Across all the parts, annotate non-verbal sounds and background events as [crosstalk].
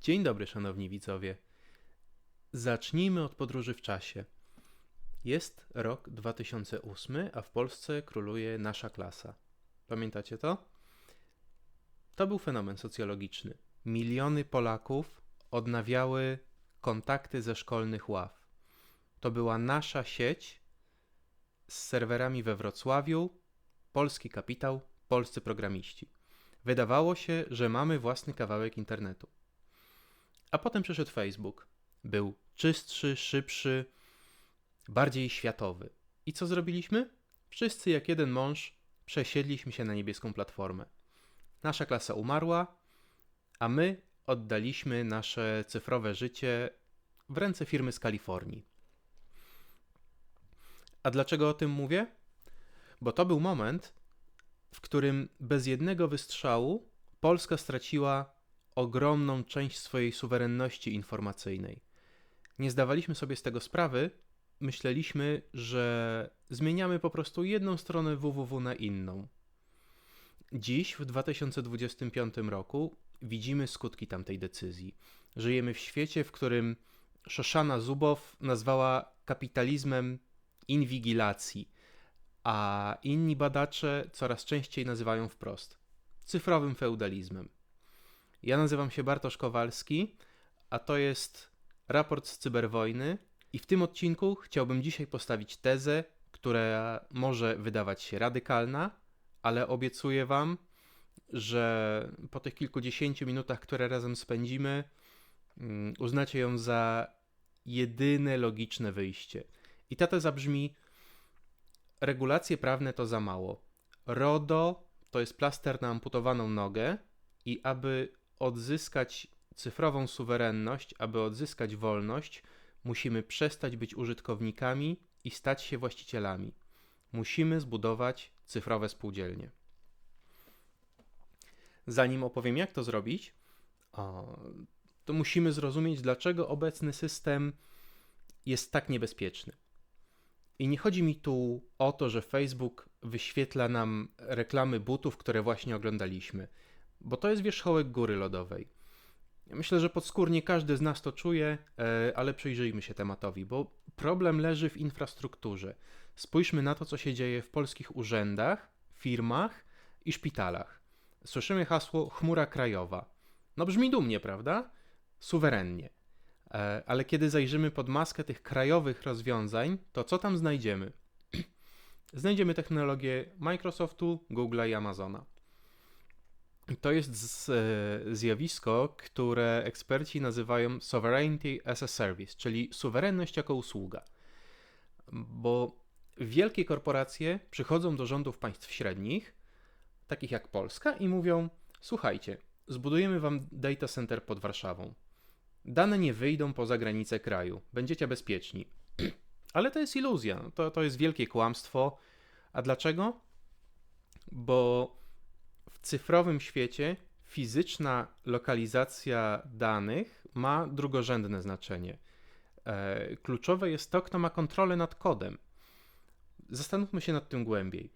Dzień dobry, szanowni widzowie. Zacznijmy od podróży w czasie. Jest rok 2008, a w Polsce króluje nasza klasa. Pamiętacie to? To był fenomen socjologiczny. Miliony Polaków odnawiały kontakty ze szkolnych ław. To była nasza sieć z serwerami we Wrocławiu, polski kapitał, polscy programiści. Wydawało się, że mamy własny kawałek internetu. A potem przyszedł Facebook. Był czystszy, szybszy, bardziej światowy. I co zrobiliśmy? Wszyscy jak jeden mąż przesiedliśmy się na niebieską platformę. Nasza klasa umarła, a my oddaliśmy nasze cyfrowe życie w ręce firmy z Kalifornii. A dlaczego o tym mówię? Bo to był moment, w którym bez jednego wystrzału Polska straciła ogromną część swojej suwerenności informacyjnej. Nie zdawaliśmy sobie z tego sprawy, myśleliśmy, że zmieniamy po prostu jedną stronę www na inną. Dziś, w 2025 roku, widzimy skutki tamtej decyzji. Żyjemy w świecie, w którym Szoszana Zubow nazwała kapitalizmem inwigilacji, a inni badacze coraz częściej nazywają wprost cyfrowym feudalizmem. Ja nazywam się Bartosz Kowalski, a to jest raport z cyberwojny i w tym odcinku chciałbym dzisiaj postawić tezę, która może wydawać się radykalna, ale obiecuję wam, że po tych kilkudziesięciu minutach, które razem spędzimy, mm, uznacie ją za jedyne logiczne wyjście. I ta teza brzmi: regulacje prawne to za mało. RODO to jest plaster na amputowaną nogę, i aby odzyskać cyfrową suwerenność, aby odzyskać wolność, musimy przestać być użytkownikami i stać się właścicielami. Musimy zbudować cyfrowe spółdzielnie. Zanim opowiem, jak to zrobić, to musimy zrozumieć, dlaczego obecny system jest tak niebezpieczny. I nie chodzi mi tu o to, że Facebook wyświetla nam reklamy butów, które właśnie oglądaliśmy, bo to jest wierzchołek góry lodowej. Myślę, że podskórnie każdy z nas to czuje, e, ale przyjrzyjmy się tematowi, bo problem leży w infrastrukturze. Spójrzmy na to, co się dzieje w polskich urzędach, firmach i szpitalach. Słyszymy hasło chmura krajowa. No brzmi dumnie, prawda? Suwerennie. E, ale kiedy zajrzymy pod maskę tych krajowych rozwiązań, to co tam znajdziemy? [clears throat] znajdziemy technologię Microsoftu, Google'a i Amazona. To jest e, zjawisko, które eksperci nazywają sovereignty as a service, czyli suwerenność jako usługa. Bo wielkie korporacje przychodzą do rządów państw średnich, takich jak Polska, i mówią: Słuchajcie, zbudujemy wam data center pod Warszawą. Dane nie wyjdą poza granice kraju, będziecie bezpieczni. [clears throat] Ale to jest iluzja, to, to jest wielkie kłamstwo. A dlaczego? Bo cyfrowym świecie fizyczna lokalizacja danych ma drugorzędne znaczenie. E, kluczowe jest to, kto ma kontrolę nad kodem. Zastanówmy się nad tym głębiej.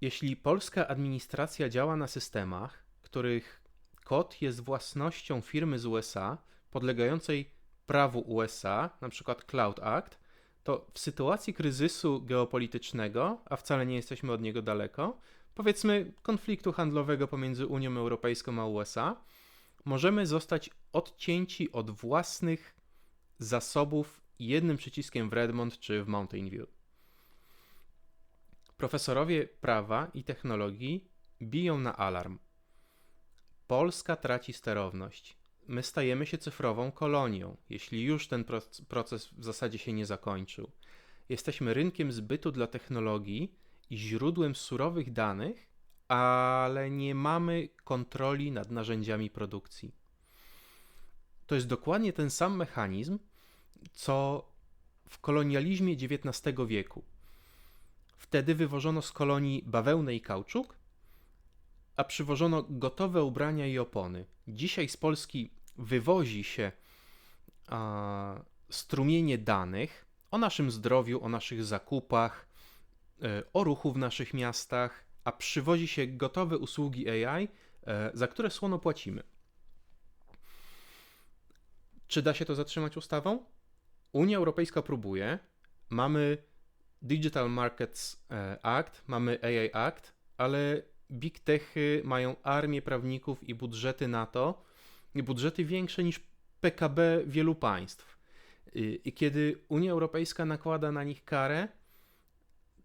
Jeśli polska administracja działa na systemach, których kod jest własnością firmy z USA, podlegającej prawu USA, np. Cloud Act, to w sytuacji kryzysu geopolitycznego, a wcale nie jesteśmy od niego daleko, powiedzmy konfliktu handlowego pomiędzy Unią Europejską a USA, możemy zostać odcięci od własnych zasobów jednym przyciskiem w Redmond czy w Mountain View. Profesorowie prawa i technologii biją na alarm. Polska traci sterowność. My stajemy się cyfrową kolonią, jeśli już ten proces w zasadzie się nie zakończył. Jesteśmy rynkiem zbytu dla technologii, źródłem surowych danych, ale nie mamy kontroli nad narzędziami produkcji. To jest dokładnie ten sam mechanizm, co w kolonializmie XIX wieku. Wtedy wywożono z kolonii bawełnę i kauczuk, a przywożono gotowe ubrania i opony. Dzisiaj z Polski wywozi się a, strumienie danych o naszym zdrowiu, o naszych zakupach, o ruchu w naszych miastach, a przywozi się gotowe usługi AI, e, za które słono płacimy. Czy da się to zatrzymać ustawą? Unia Europejska próbuje. Mamy Digital Markets e, Act, mamy AI Act, ale big techy mają armię prawników i budżety na to, budżety większe niż PKB wielu państw. I kiedy Unia Europejska nakłada na nich karę,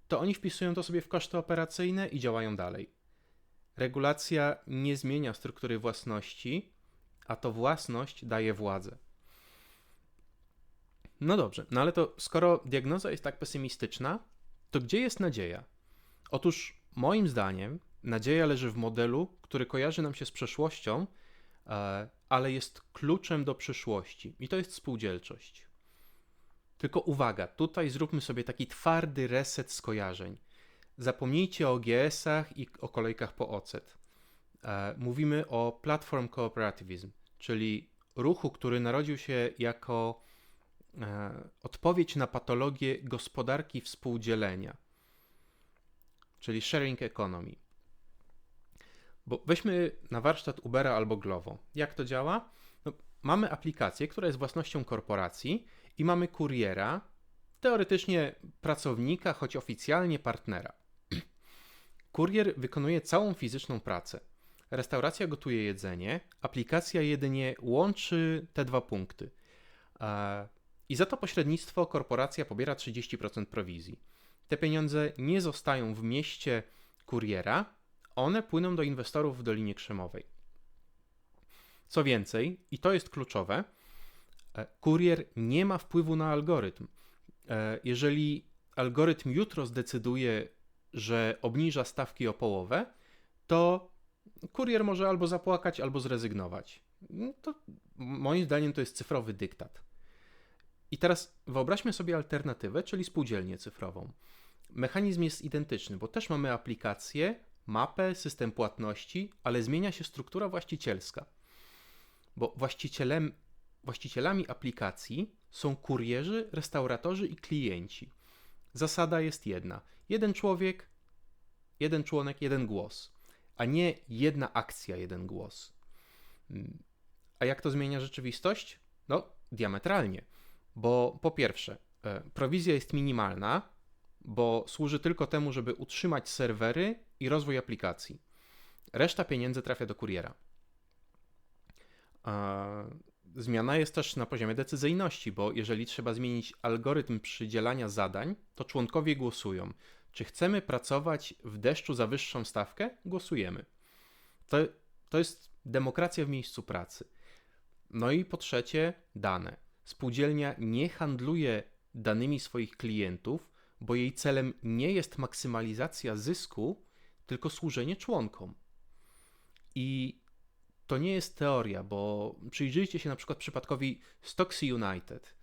to oni wpisują to sobie w koszty operacyjne i działają dalej. Regulacja nie zmienia struktury własności, a to własność daje władzę. No dobrze, no ale to skoro diagnoza jest tak pesymistyczna, to gdzie jest nadzieja? Otóż moim zdaniem nadzieja leży w modelu, który kojarzy nam się z przeszłością, e, ale jest kluczem do przyszłości i to jest spółdzielczość. Tylko uwaga, tutaj zróbmy sobie taki twardy reset skojarzeń. Zapomnijcie o GS-ach i o kolejkach po ocet. Mówimy o Platform Cooperativism, czyli ruchu, który narodził się jako e, odpowiedź na patologię gospodarki współdzielenia, czyli sharing economy. Bo weźmy na warsztat Ubera albo Glovo. Jak to działa? No, mamy aplikację, która jest własnością korporacji i mamy kuriera, teoretycznie pracownika, choć oficjalnie partnera. [clears throat] Kurier wykonuje całą fizyczną pracę. Restauracja gotuje jedzenie, aplikacja jedynie łączy te dwa punkty. I za to pośrednictwo korporacja pobiera 30% prowizji. Te pieniądze nie zostają w mieście kuriera, one płyną do inwestorów w Dolinie Krzemowej. Co więcej, i to jest kluczowe, kurier nie ma wpływu na algorytm. E, jeżeli algorytm jutro zdecyduje, że obniża stawki o połowę, to kurier może albo zapłakać, albo zrezygnować. No to moim zdaniem to jest cyfrowy dyktat. I teraz wyobraźmy sobie alternatywę, czyli spółdzielnię cyfrową. Mechanizm jest identyczny, bo też mamy aplikację, mapę, system płatności, ale zmienia się struktura właścicielska. Bo właścicielem, właścicielami aplikacji są kurierzy, restauratorzy i klienci. Zasada jest jedna: jeden człowiek, jeden członek, jeden głos, a nie jedna akcja, jeden głos. A jak to zmienia rzeczywistość? No, diametralnie. Bo po pierwsze, e, prowizja jest minimalna, bo służy tylko temu, żeby utrzymać serwery i rozwój aplikacji. Reszta pieniędzy trafia do kuriera. Zmiana jest też na poziomie decyzyjności, bo jeżeli trzeba zmienić algorytm przydzielania zadań, to członkowie głosują. Czy chcemy pracować w deszczu za wyższą stawkę? Głosujemy. To, to jest demokracja w miejscu pracy. No i po trzecie, dane. Spółdzielnia nie handluje danymi swoich klientów, bo jej celem nie jest maksymalizacja zysku, tylko służenie członkom. I to nie jest teoria, bo przyjrzyjcie się na przykład przypadkowi Stocksy United.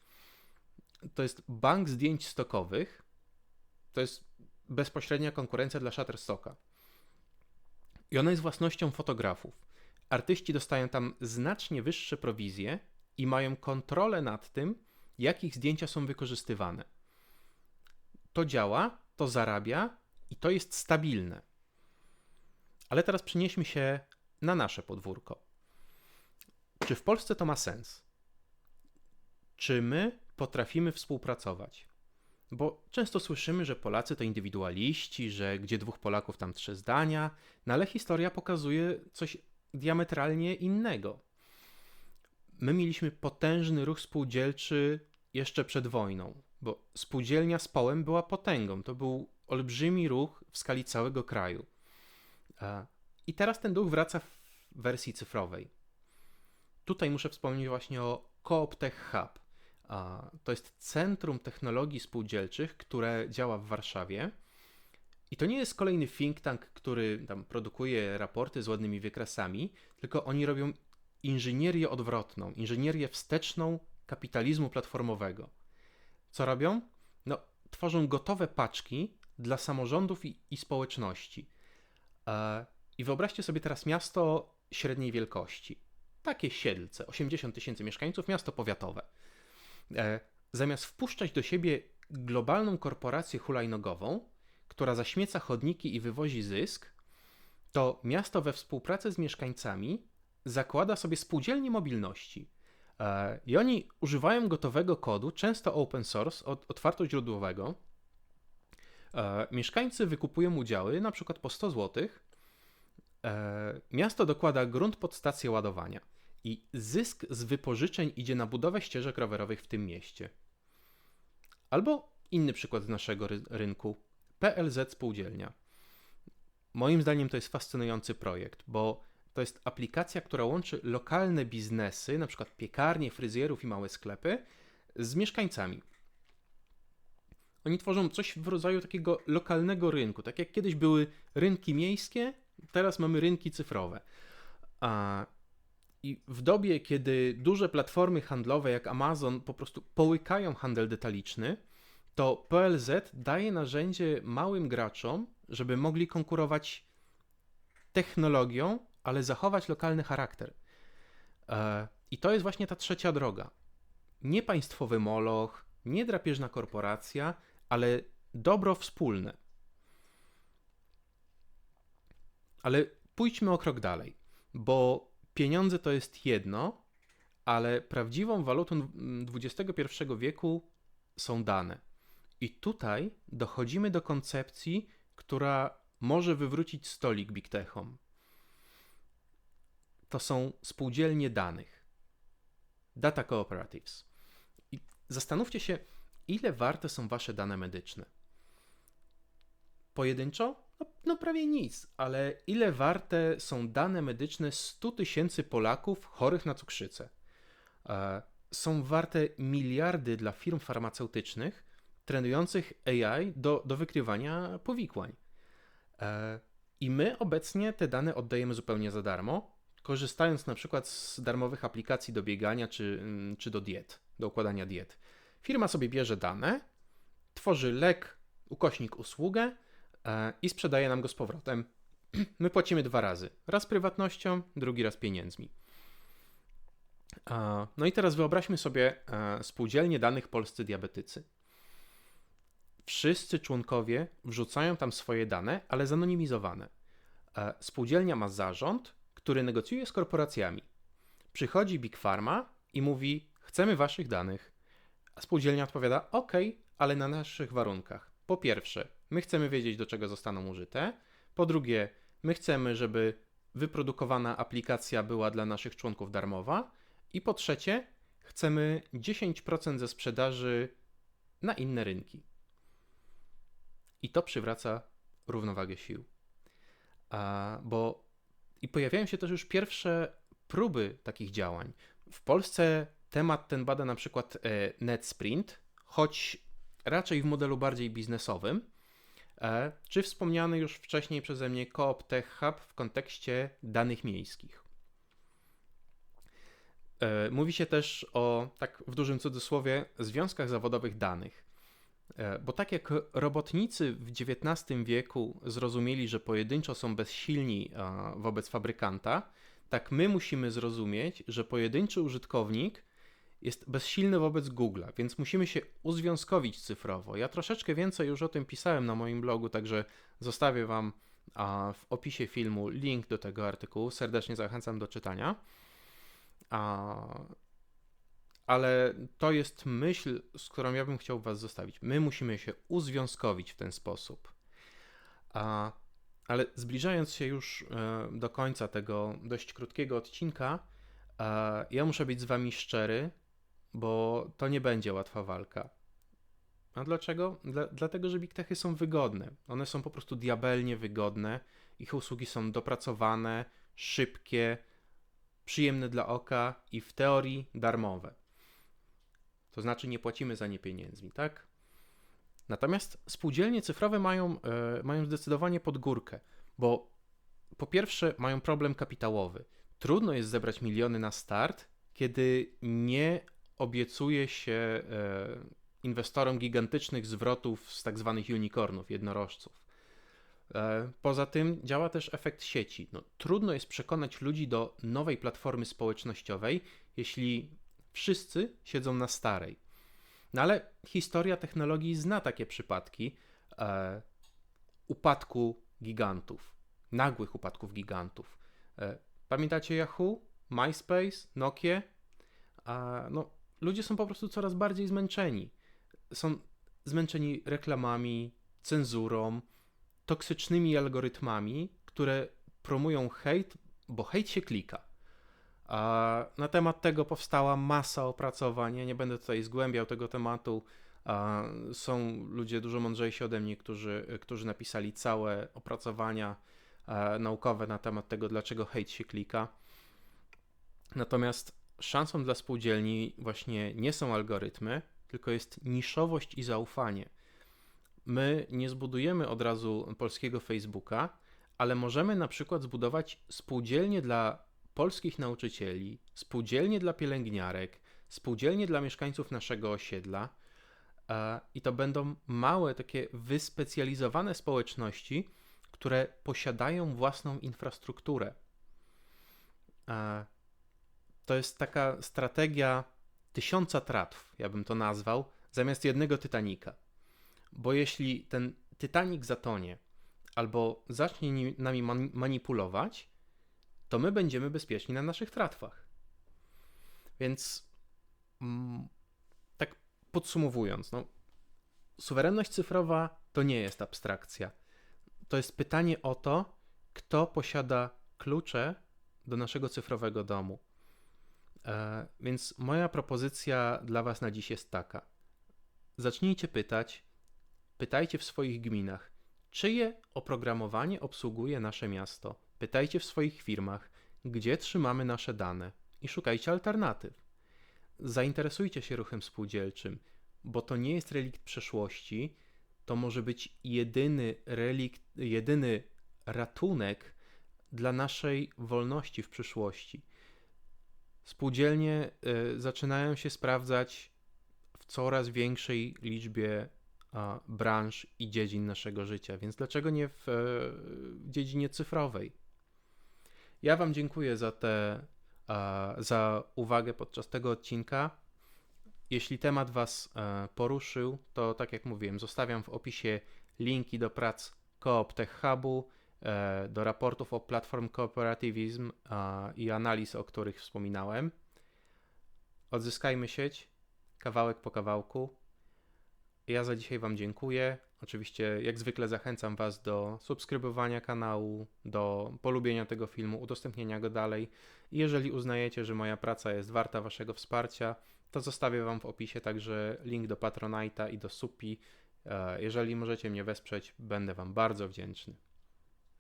To jest bank zdjęć stokowych. To jest bezpośrednia konkurencja dla Shutterstocka. I ona jest własnością fotografów. Artyści dostają tam znacznie wyższe prowizje i mają kontrolę nad tym, jak ich zdjęcia są wykorzystywane. To działa, to zarabia i to jest stabilne. Ale teraz przenieśmy się na nasze podwórko. Czy w Polsce to ma sens? Czy my potrafimy współpracować? Bo często słyszymy, że Polacy to indywidualiści, że gdzie dwóch Polaków, tam trzy zdania, no ale historia pokazuje coś diametralnie innego. My mieliśmy potężny ruch spółdzielczy jeszcze przed wojną, bo spółdzielnia z Połem była potęgą. To był olbrzymi ruch w skali całego kraju. I teraz ten duch wraca w wersji cyfrowej. Tutaj muszę wspomnieć właśnie o CoopTech Hub. To jest centrum technologii spółdzielczych, które działa w Warszawie. I to nie jest kolejny think tank, który tam produkuje raporty z ładnymi wykresami, tylko oni robią inżynierię odwrotną, inżynierię wsteczną kapitalizmu platformowego. Co robią? No, tworzą gotowe paczki dla samorządów i, i społeczności. I wyobraźcie sobie teraz miasto średniej wielkości. Takie Siedlce, 80 tysięcy mieszkańców, miasto powiatowe. E, zamiast wpuszczać do siebie globalną korporację hulajnogową, która zaśmieca chodniki i wywozi zysk, to miasto we współpracy z mieszkańcami zakłada sobie spółdzielnię mobilności. E, I oni używają gotowego kodu, często open source, od, otwartoźródłowego. E, mieszkańcy wykupują udziały, na przykład po 100 zł. E, miasto dokłada grunt pod stację ładowania i zysk z wypożyczeń idzie na budowę ścieżek rowerowych w tym mieście. Albo inny przykład z naszego ry rynku. PLZ Spółdzielnia. Moim zdaniem to jest fascynujący projekt, bo to jest aplikacja, która łączy lokalne biznesy, przykład piekarnie, fryzjerów i małe sklepy, z mieszkańcami. Oni tworzą coś w rodzaju takiego lokalnego rynku. Tak jak kiedyś były rynki miejskie, teraz mamy rynki cyfrowe. A, I w dobie, kiedy duże platformy handlowe jak Amazon po prostu połykają handel detaliczny, to PLZ daje narzędzie małym graczom, żeby mogli konkurować technologią, ale zachować lokalny charakter. E, I to jest właśnie ta trzecia droga. Nie państwowy moloch, nie drapieżna korporacja, ale dobro wspólne. Ale pójdźmy o krok dalej, bo pieniądze to jest jedno, ale prawdziwą walutą XXI wieku są dane. I tutaj dochodzimy do koncepcji, która może wywrócić stolik Big Techom. To są spółdzielnie danych. Data cooperatives. I zastanówcie się, ile warte są wasze dane medyczne. Pojedynczo? No, prawie nic, ale ile warte są dane medyczne 100 tysięcy Polaków chorych na cukrzycę? E, są warte miliardy dla firm farmaceutycznych trenujących AI do, do wykrywania powikłań. E, I my obecnie te dane oddajemy zupełnie za darmo, korzystając na przykład z darmowych aplikacji do biegania czy, mm, czy do diet, do układania diet. Firma sobie bierze dane, tworzy lek, ukośnik usługę i sprzedaje nam go z powrotem. [clears throat] My płacimy dwa razy. Raz prywatnością, drugi raz pieniędzmi. No i teraz wyobraźmy sobie e, spółdzielnie danych polscy diabetycy. Wszyscy członkowie wrzucają tam swoje dane, ale zanonimizowane. E, spółdzielnia ma zarząd, który negocjuje z korporacjami. Przychodzi Big Pharma i mówi: Chcemy waszych danych. A spółdzielnia odpowiada: OK, ale na naszych warunkach. Po pierwsze, my chcemy wiedzieć, do czego zostaną użyte. Po drugie, my chcemy, żeby wyprodukowana aplikacja była dla naszych członków darmowa. I po trzecie, chcemy 10% ze sprzedaży na inne rynki. I to przywraca równowagę sił. A, bo i pojawiają się też już pierwsze próby takich działań. W Polsce temat ten bada na przykład e, NetSprint, choć raczej w modelu bardziej biznesowym, czy wspomniany już wcześniej przeze mnie Coop Tech Hub w kontekście danych miejskich. E, mówi się też o, tak w dużym cudzysłowie, związkach zawodowych danych. E, bo tak jak robotnicy w XIX wieku zrozumieli, że pojedynczo są bezsilni wobec fabrykanta, tak my musimy zrozumieć, że pojedynczy użytkownik jest bezsilny wobec Google'a, więc musimy się uzwiązkowić cyfrowo. Ja troszeczkę więcej już o tym pisałem na moim blogu, także zostawię Wam w opisie filmu link do tego artykułu. Serdecznie zachęcam do czytania ale to jest myśl, z którą ja bym chciał Was zostawić. My musimy się uzwiązkowić w ten sposób. Ale zbliżając się już e, do końca tego dość krótkiego odcinka, e, ja muszę być z Wami szczery, bo to nie będzie łatwa walka. A dlaczego? Dla, dlatego, że Big Techy są wygodne. One są po prostu diabelnie wygodne. Ich usługi są dopracowane, szybkie, przyjemne dla oka i w teorii darmowe. To znaczy nie płacimy za nie pieniędzmi, tak? Natomiast spółdzielnie cyfrowe mają, e, mają zdecydowanie pod górkę, bo po pierwsze mają problem kapitałowy. Trudno jest zebrać miliony na start, kiedy nie obiecuje się e, inwestorom gigantycznych zwrotów z tak zwanych unicornów, jednorożców. E, poza tym działa też efekt sieci. No, trudno jest przekonać ludzi do nowej platformy społecznościowej, jeśli wszyscy siedzą na starej. No ale historia technologii zna takie przypadki e, upadku gigantów, nagłych upadków gigantów. E, pamiętacie Yahoo, MySpace, Nokia? a no, ludzie są po prostu coraz bardziej zmęczeni. Są zmęczeni reklamami, cenzurą, toksycznymi algorytmami, które promują hejt, bo hejt się klika. A na temat tego powstała masa opracowań. Ja nie będę tutaj zgłębiał tego tematu. Są ludzie dużo mądrzejsi ode mnie, którzy, którzy napisali całe opracowania naukowe na temat tego, dlaczego hejt się klika. Natomiast szansą dla spółdzielni właśnie nie są algorytmy, tylko jest niszowość i zaufanie. My nie zbudujemy od razu polskiego Facebooka, ale możemy na przykład zbudować spółdzielnie dla polskich nauczycieli, spółdzielnie dla pielęgniarek, spółdzielnie dla mieszkańców naszego osiedla. E, I to będą małe, takie wyspecjalizowane społeczności, które posiadają własną infrastrukturę. To jest taka strategia tysiąca tratw, ja bym to nazwał, zamiast jednego Titanika. Bo jeśli ten Titanic zatonie albo zacznie nami manipulować, to my będziemy bezpieczni na naszych tratwach. Więc mm, tak podsumowując, no, suwerenność cyfrowa to nie jest abstrakcja. To jest pytanie o to, kto posiada klucze do naszego cyfrowego domu. E, więc moja propozycja dla Was na dziś jest taka. Zacznijcie pytać, pytajcie w swoich gminach, czyje oprogramowanie obsługuje nasze miasto. Pytajcie w swoich firmach, gdzie trzymamy nasze dane i szukajcie alternatyw. Zainteresujcie się ruchem spółdzielczym, bo to nie jest relikt przeszłości, to może być jedyny relikt, jedyny ratunek dla naszej wolności w przyszłości. Spółdzielnie y, zaczynają się sprawdzać w coraz większej liczbie branż i dziedzin naszego życia, więc dlaczego nie w, w dziedzinie cyfrowej? Ja Wam dziękuję za, te, za uwagę podczas tego odcinka. Jeśli temat Was e, poruszył, to tak jak mówiłem, zostawiam w opisie linki do prac Coop Tech Hubu E, do raportów o Platform Cooperativism i analiz, o których wspominałem. Odzyskajmy sieć kawałek po kawałku. Ja za dzisiaj Wam dziękuję. Oczywiście, jak zwykle, zachęcam Was do subskrybowania kanału, do polubienia tego filmu, udostępnienia go dalej. Jeżeli uznajecie, że moja praca jest warta Waszego wsparcia, to zostawię Wam w opisie także link do Patronite'a i do Supi. E, jeżeli możecie mnie wesprzeć, będę Wam bardzo wdzięczny.